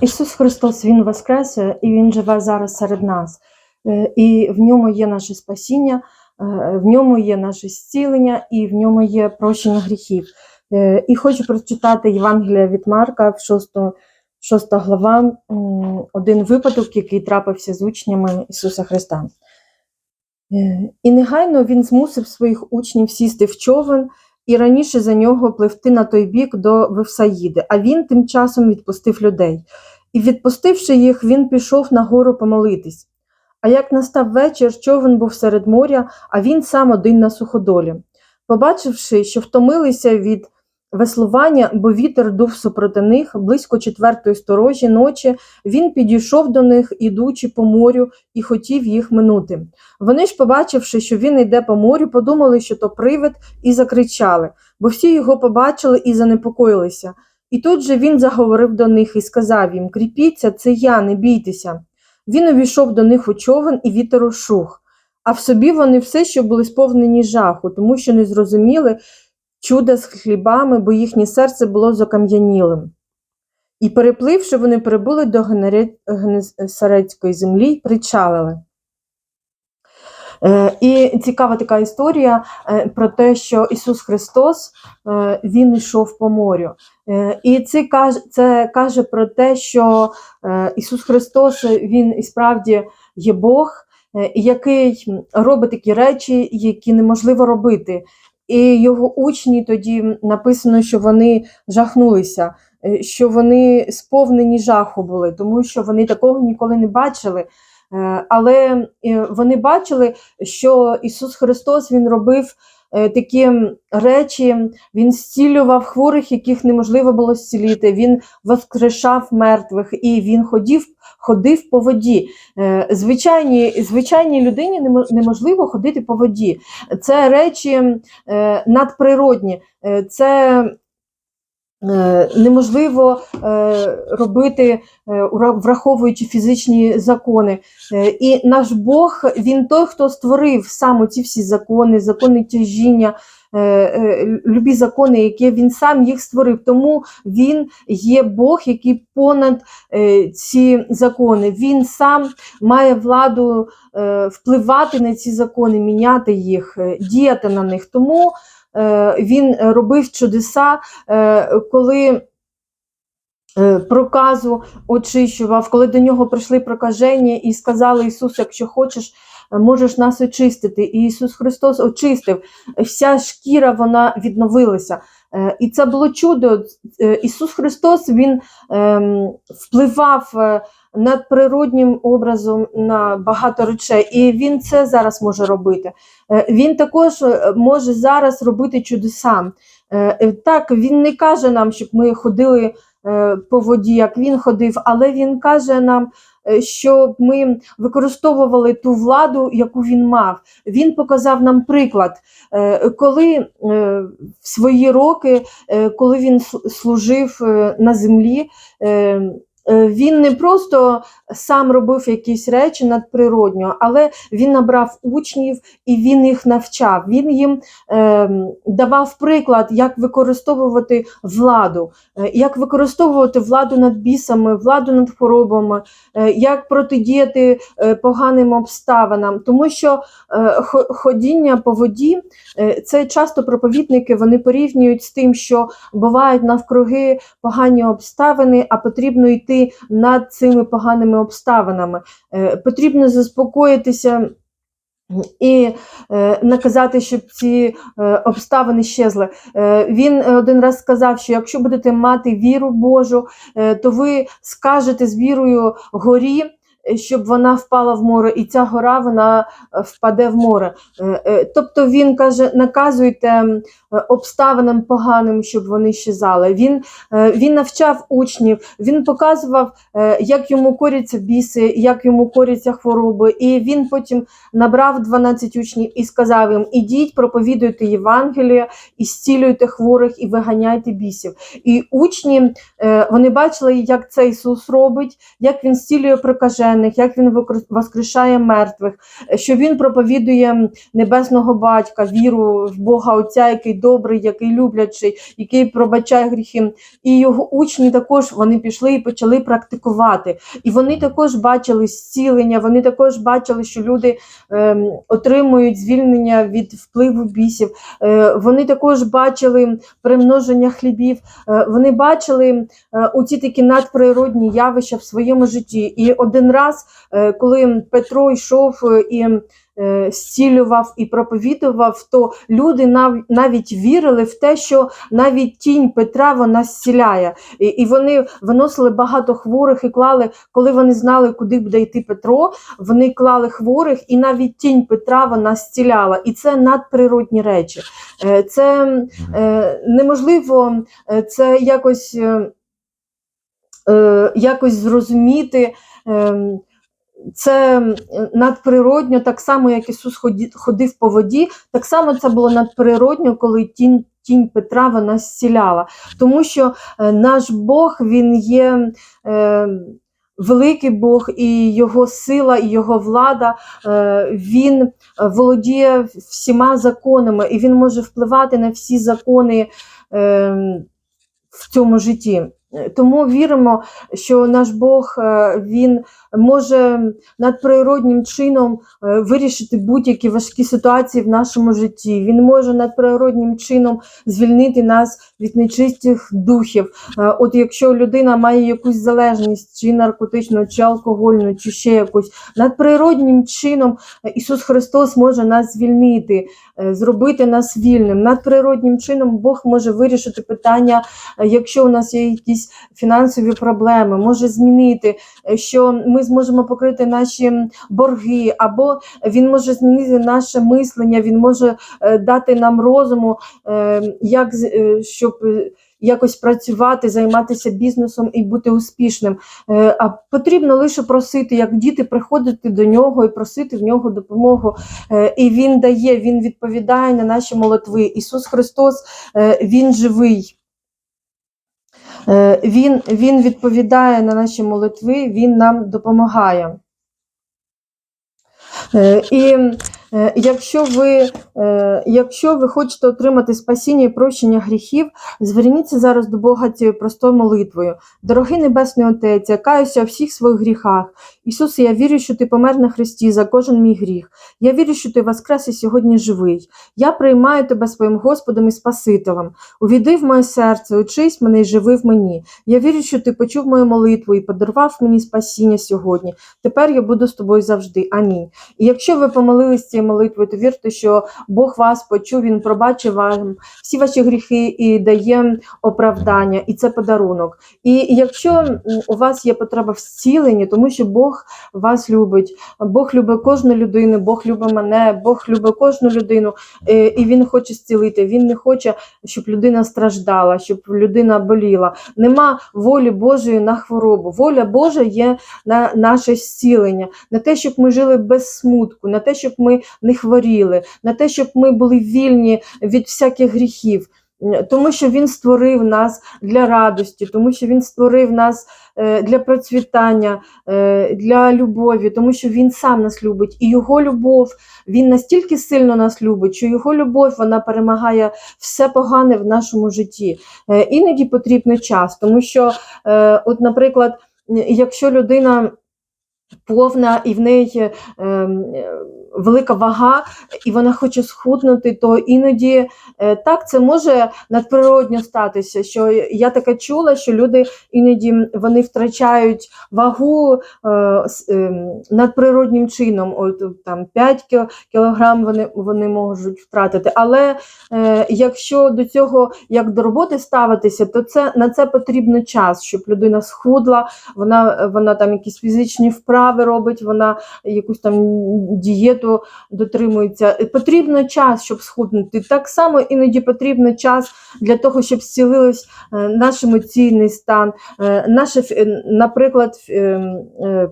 Ісус Христос Він воскрес е, і Він живе зараз серед нас. Е, І в ньому є наше спасіння, е, в ньому є наше зцілення і в ньому є прощення гріхів. І хочу прочитати Євангелія від Марка 6, 6 глава, один випадок, який трапився з учнями Ісуса Христа. І негайно він змусив своїх учнів сісти в човен і раніше за нього пливти на той бік до Вевсаїди, а він тим часом відпустив людей. І, відпустивши їх, він пішов на гору помолитись. А як настав вечір, човен був серед моря, а він сам один на суходолі. Побачивши, що втомилися від веслування, бо вітер дув супроти них близько четвертої сторожі ночі, він підійшов до них, ідучи по морю, і хотів їх минути. Вони ж, побачивши, що він йде по морю, подумали, що то привид, і закричали, бо всі його побачили і занепокоїлися. І тут же він заговорив до них і сказав їм: Кріпіться, це я, не бійтеся. Він увійшов до них у човен, і вітер ушух. А в собі вони все ще були сповнені жаху, тому що не зрозуміли чуда з хлібами, бо їхнє серце було закам'янілим. І, перепливши, вони прибули до Генесарецької землі й причалили. Е, І цікава така історія е, про те, що Ісус Христос е, Він йшов по морю. І це каже, це каже про те, що Ісус Христос Він і справді є Бог, який робить такі речі, які неможливо робити. І його учні тоді написано, що вони жахнулися, е, що вони сповнені жаху були, тому що вони такого ніколи не бачили. Е, Але е, вони бачили, що Ісус Христос Він робив такі речі, Він зцілював хворих, яких неможливо було зцілити, Він воскрешав мертвих і Він ходив, ходив по воді. Звичайні, Звичайній, людині неможливо ходити по воді. Це речі е, надприродні. Е, Це е, неможливо е, робити, е, враховуючи фізичні закони. Е, І наш Бог, він той, хто створив саме ці всі закони, закони тяжіння, е, е, любі закони, які він сам їх створив. Тому він є Бог, який понад е, ці закони. Він сам має владу е, впливати на ці закони, міняти їх, е, діяти на них. Тому е, він робив чудеса, е, коли е, проказу очищував, коли до нього прийшли прокаження і сказали Ісус, якщо хочеш, е, можеш нас очистити. І Ісус Христос очистив. Вся шкіра вона відновилася. Е, І це було чудо. Е, Ісус Христос Він ем, впливав е, надприроднім образом на багато речей, і Він це зараз може робити. Е, Він також е, може зараз робити чудеса. Е, Так, він не каже нам, щоб ми ходили по воді, як він ходив, але він каже нам, щоб ми використовували ту владу, яку він мав. Він показав нам приклад, коли в свої роки, коли він служив на землі. Е, Він не просто сам робив якісь речі надприродньо, але він набрав учнів і він їх навчав. Він їм е, давав приклад, як використовувати владу, е, як використовувати владу над бісами, владу над хворобами, е, як протидіяти поганим обставинам. Тому що ходіння по воді це часто проповідники вони порівнюють з тим, що бувають навкруги погані обставини, а потрібно йти над цими поганими обставинами. Е, Потрібно заспокоїтися. І е, наказати, щоб ці е, обставини щезли. Е, він один раз сказав, що якщо будете мати віру Божу, е, то ви скажете з вірою горі, е, щоб вона впала в море, і ця гора вона е, впаде в море. Е, е, тобто він каже: наказуйте е, обставинам поганим, щоб вони щезали. Він, е, він навчав учнів, він показував, е, як йому коряться біси, як йому коряться хвороби, і він потім набрав 12 учнів і сказав їм: ідіть, проповідуйте Євангеліє, і зцілюйте хворих, і виганяйте бісів. І учні е, вони бачили, як це Ісус робить, як він зцілює прокажених, блаженних, як він воскрешає мертвих, е, що він проповідує небесного батька, віру в Бога Отця, який добрий, який люблячий, який пробачає гріхи. І його учні також вони пішли і почали практикувати. І вони також бачили зцілення, вони також бачили, що люди ем, отримують звільнення від впливу бісів. Е, вони також бачили примноження хлібів. Е, вони бачили е, оці такі надприродні явища в своєму житті. І один раз, е, коли Петро йшов е, і е, зцілював і проповідував, то люди нав- навіть вірили в те, що навіть тінь Петра вона зціляє. І, і вони виносили багато хворих і клали, коли вони знали, куди буде йти Петро, вони клали хворих, і навіть тінь Петра вона зціляла. І це надприродні речі. Це неможливо це якось, якось зрозуміти. Е, це надприродньо, так само, як Ісус ходив по воді, так само це було надприродньо, коли тінь, тінь Петра вона зціляла. Тому що е, наш Бог, Він є е, великий Бог, і Його сила, і Його влада, е, Він володіє всіма законами, і Він може впливати на всі закони е, в цьому житті. Е, Тому віримо, що наш Бог е, він може надприроднім чином е, вирішити будь-які важкі ситуації в нашому житті. Він може надприроднім чином звільнити нас від нечистих духів. Е, От якщо людина має якусь залежність, чи наркотичну, чи алкогольну, чи ще якусь, надприроднім чином е, Ісус Христос може нас звільнити, зробити нас вільним. Надприроднім чином Бог може вирішити питання, якщо у нас є якісь фінансові проблеми, може змінити, що ми зможемо покрити наші борги, або він може змінити наше мислення, він може е, дати нам розуму, е, як е, щоб. Якось працювати, займатися бізнесом і бути успішним. А потрібно лише просити, як діти, приходити до нього і просити в нього допомогу. І він дає, він відповідає на наші молитви. Ісус Христос, Він живий. Е, Він, він відповідає на наші молитви, Він нам допомагає. Е, І якщо ви, е, якщо ви хочете отримати спасіння і прощення гріхів, зверніться зараз до Бога цією простою молитвою. Дорогий Небесний Отець, я каюся у всіх своїх гріхах. Ісусе, я вірю, що Ти помер на Христі за кожен мій гріх. Я вірю, що Ти воскрес і сьогодні живий. Я приймаю Тебе своїм Господом і Спасителем. Увійди в моє серце, учись мене і живи в мені. Я вірю, що Ти почув мою молитву і подарував мені спасіння сьогодні. Тепер я буду з тобою завжди. Амінь. І якщо ви помолились цією молитвою, то вірте, що Бог вас почув, Він пробачив вам всі ваші гріхи і дає оправдання, і це подарунок. І якщо у вас є потреба в зціленні, тому що Бог вас любить, Бог любить кожну людину, Бог любить мене, Бог любить кожну людину, е, і Він хоче зцілити. Він не хоче, щоб людина страждала, щоб людина боліла. Нема волі Божої на хворобу. Воля Божа є на наше зцілення, на те, щоб ми жили без смутку, на те, щоб ми не хворіли, на те, щоб ми були вільні від всяких гріхів. Тому що він створив нас для радості, тому що він створив нас е, для процвітання, е, для любові, тому що він сам нас любить, і його любов він настільки сильно нас любить, що його любов вона перемагає все погане в нашому житті. Е, Іноді потрібен час, тому що, от, наприклад, якщо людина повна і в неї ем, е, велика вага, і вона хоче схуднути, то іноді е, так це може надприродньо статися. Що я таке чула, що люди іноді вони втрачають вагу е, ем, надприроднім чином. От там 5 кілограм вони, вони можуть втратити. Але е, якщо до цього як до роботи ставитися, то це на це потрібно час, щоб людина схудла, вона, вона там якісь фізичні вправи робить, вона якусь там дієту дотримується. Потрібно час, щоб схуднути. Так само іноді потрібно час для того, щоб зцілилось е, наш емоційний стан, е, наше, е, наприклад, ф- е, е, е,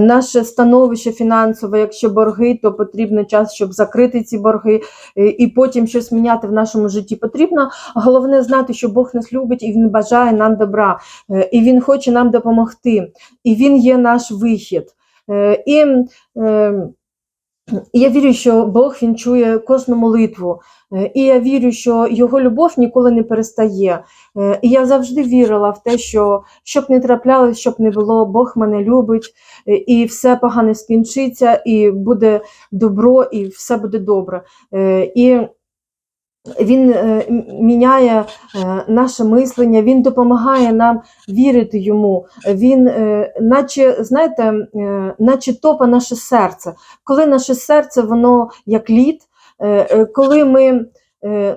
наше становище фінансове, якщо борги, то потрібно час, щоб закрити ці борги е, і потім щось міняти в нашому житті. Потрібно головне знати, що Бог нас любить і Він бажає нам добра, е, і Він хоче нам допомогти, і Він є наш вихід. Е, е, і я вірю, що Бог він чує кожну молитву. Е, І я вірю, що його любов ніколи не перестає. Е, І я завжди вірила в те, що щоб не траплялось, щоб не було, Бог мене любить, е, і все погане скінчиться, і буде добро, і все буде добре. І він е, міняє е, наше мислення, він допомагає нам вірити йому. Він, е, наче, знаєте, наче топа наше серце. Коли наше серце, воно як лід, коли ми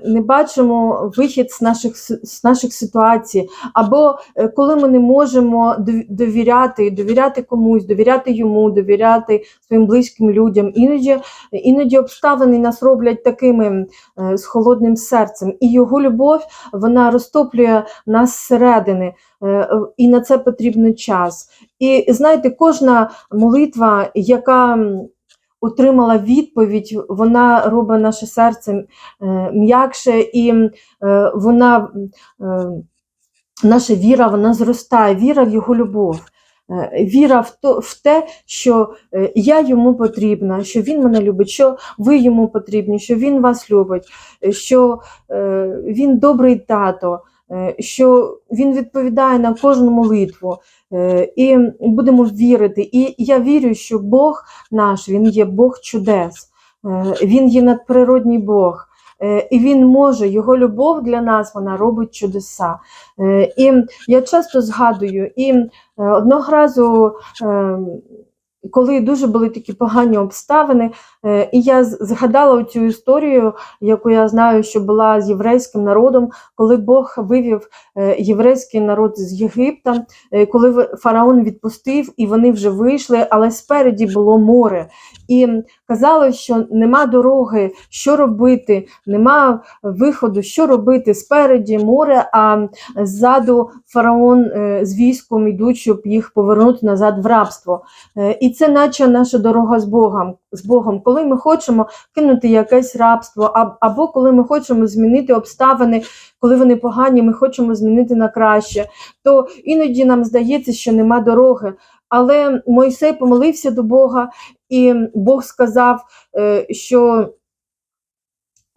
не бачимо вихід з наших, з наших ситуацій, або е, коли ми не можемо довіряти, довіряти комусь, довіряти йому, довіряти своїм близьким людям. Іноді, іноді обставини нас роблять такими е, з холодним серцем, і його любов вона розтоплює нас зсередини, е, е, і на це потрібен час. І знаєте, кожна молитва, яка отримала відповідь, вона робить наше серце е, м'якше, і е, вона, е, наша віра вона зростає, віра в його любов. Віра в, то, в те, що я йому потрібна, що він мене любить, що ви йому потрібні, що він вас любить, що він добрий тато, що він відповідає на кожну молитву. Е, І будемо вірити. І я вірю, що Бог наш, Він є Бог чудес, Е, Він є надприродній Бог. Е, І він може, його любов для нас вона робить чудеса. Е, І я часто згадую, і е, одного разу, е, коли дуже були такі погані обставини, е, і я згадала цю історію, яку я знаю, що була з єврейським народом, коли Бог вивів е, єврейський народ з Єгипта, е, коли фараон відпустив, і вони вже вийшли, але спереді було море. І казали, що нема дороги, що робити, нема виходу, що робити. Спереді море, а ззаду фараон з військом йдуть, щоб їх повернути назад в рабство. Е, І це наче наша дорога з Богом. З Богом, коли ми хочемо кинути якесь рабство, або коли ми хочемо змінити обставини, коли вони погані, ми хочемо змінити на краще, то іноді нам здається, що нема дороги. Але Мойсей помолився до Бога, і Бог сказав, е, що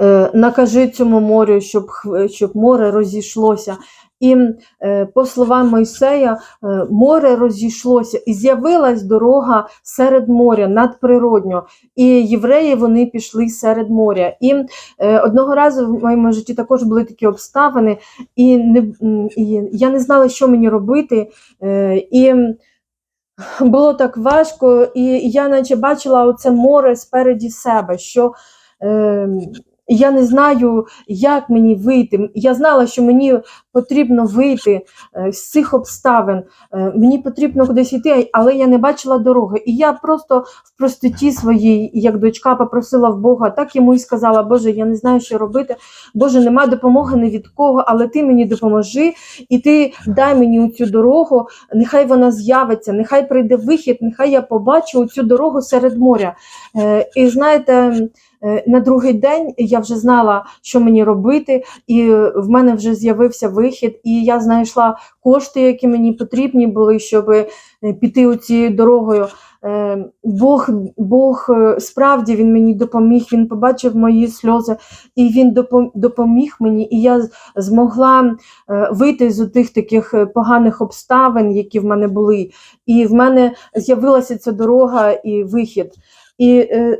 е, накажи цьому морю, щоб, щоб море розійшлося. І е, по словам Мойсея, е, море розійшлося, і з'явилась дорога серед моря, надприродньо. І євреї вони пішли серед моря. І е, одного разу в моєму житті також були такі обставини, і, не, і я не знала, що мені робити. І було так важко, і я наче бачила оце море спереді себе, що е, я не знаю, як мені вийти. Я знала, що мені потрібно вийти е, з цих обставин. Е, мені потрібно кудись йти, але я не бачила дороги. І я просто в простоті своїй, як дочка, попросила в Бога, так йому і сказала: Боже, я не знаю, що робити. Боже, нема допомоги ні від кого, але ти мені допоможи, і ти дай мені цю дорогу, нехай вона з'явиться, нехай прийде вихід, нехай я побачу цю дорогу серед моря. Е, І знаєте, на другий день я вже знала, що мені робити, і е, в мене вже з'явився вихід, і я знайшла кошти, які мені потрібні були, щоб е, піти цією дорогою. Е, Бог, Бог е, справді він мені допоміг, він побачив мої сльози, і він допоміг мені, і я змогла е, вийти з тих таких е, поганих обставин, які в мене були. І в мене з'явилася ця дорога і вихід. І е,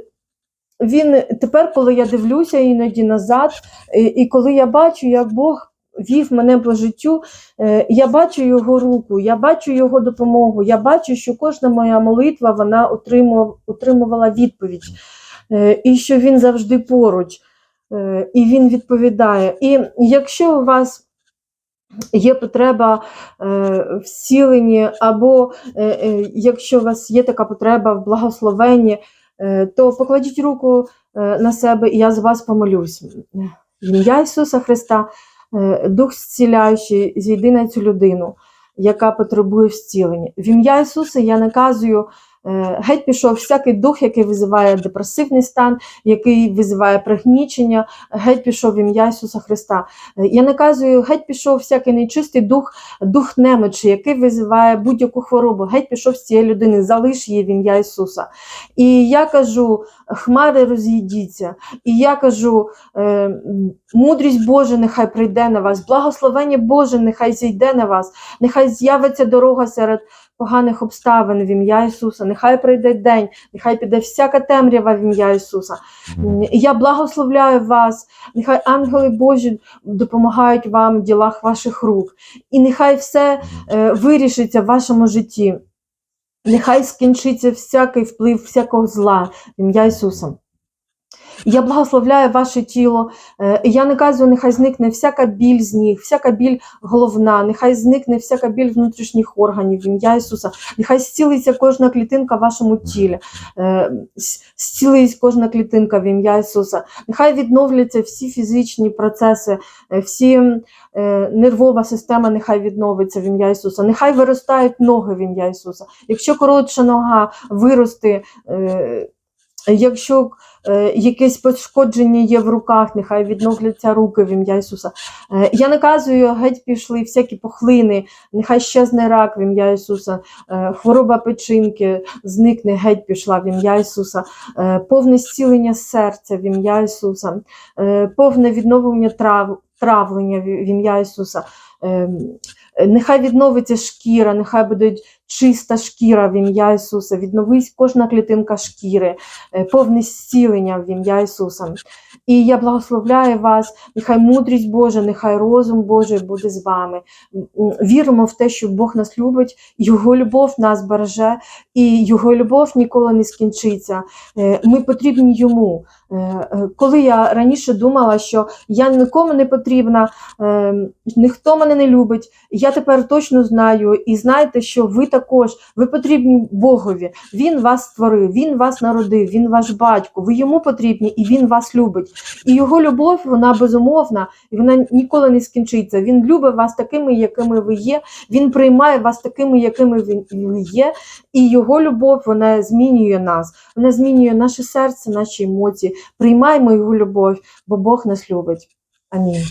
він тепер, коли я дивлюся іноді назад, і, і коли я бачу, як Бог вів мене по життю, е, я бачу його руку, я бачу його допомогу, я бачу, що кожна моя молитва вона отримувала, відповідь, е, і що він завжди поруч, е, і він відповідає. І якщо у вас Є потреба в зціленні, або якщо у вас є така потреба в благословенні, то покладіть руку е, на себе, і я за вас помолюсь. Ім'я Ісуса Христа, е, Дух зціляючий, зійди на цю людину. яка потребує зцілення. В ім'я Ісуса я наказую. Е, Геть пішов всякий дух, який визиває депресивний стан, який визиває пригнічення. Геть пішов в ім'я Ісуса Христа. Е, Я наказую, геть пішов всякий нечистий дух, дух немочі, який визиває будь-яку хворобу. Геть пішов з цієї людини, залиш її в ім'я Ісуса. І я кажу, хмари розійдіться. І я кажу, е, мудрість Божа нехай прийде на вас, благословення Боже нехай зійде на вас, нехай з'явиться дорога серед поганих обставин в ім'я Ісуса, нехай прийде день, нехай піде всяка темрява в ім'я Ісуса. І Я благословляю вас, нехай ангели Божі допомагають вам в ділах ваших рук, і нехай все е, вирішиться в вашому житті. Нехай скінчиться всякий вплив всякого зла в ім'я Ісуса. Я благословляю ваше тіло. Е, Я наказую, нехай зникне всяка біль з ніг, всяка біль головна, нехай зникне всяка біль внутрішніх органів в ім'я Ісуса. Нехай зцілиться кожна клітинка в вашому тілі. Е, Зцілиться кожна клітинка в ім'я Ісуса. Нехай відновляться всі фізичні процеси, е, всі нервова система нехай відновиться в ім'я Ісуса. Нехай виростають ноги в ім'я Ісуса. Якщо коротша нога вирости, е, якщо якесь пошкодження є в руках, нехай відновляться руки в ім'я Ісуса. Е, я наказую, геть пішли всякі пухлини, нехай щезне рак в ім'я Ісуса, е, хвороба печінки зникне, геть пішла в ім'я Ісуса, е, повне зцілення серця в ім'я Ісуса, е, повне відновлення трав, травлення в ім'я Ісуса. Ем, е, Нехай відновиться шкіра, нехай буде чиста шкіра в ім'я Ісуса, відновись кожна клітинка шкіри, е, повне зцілення в ім'я Ісуса. І я благословляю вас, нехай мудрість Божа, нехай розум Божий буде з вами. Віримо в те, що Бог нас любить, Його любов нас береже, і Його любов ніколи не скінчиться. Е, Ми потрібні йому. Е, Коли я раніше думала, що я нікому не потрібна, е, ніхто мене не любить, я тепер точно знаю і знаєте, що ви також ви потрібні Богові. Він вас створив, він вас народив, він ваш батько. Ви йому потрібні, і він вас любить. І його любов вона безумовна, і вона ніколи не скінчиться. Він любить вас такими, якими ви є. Він приймає вас такими, якими ви є. І його любов вона змінює нас. Вона змінює наше серце, наші емоції. Приймаймо його любов, бо Бог нас любить. Амінь.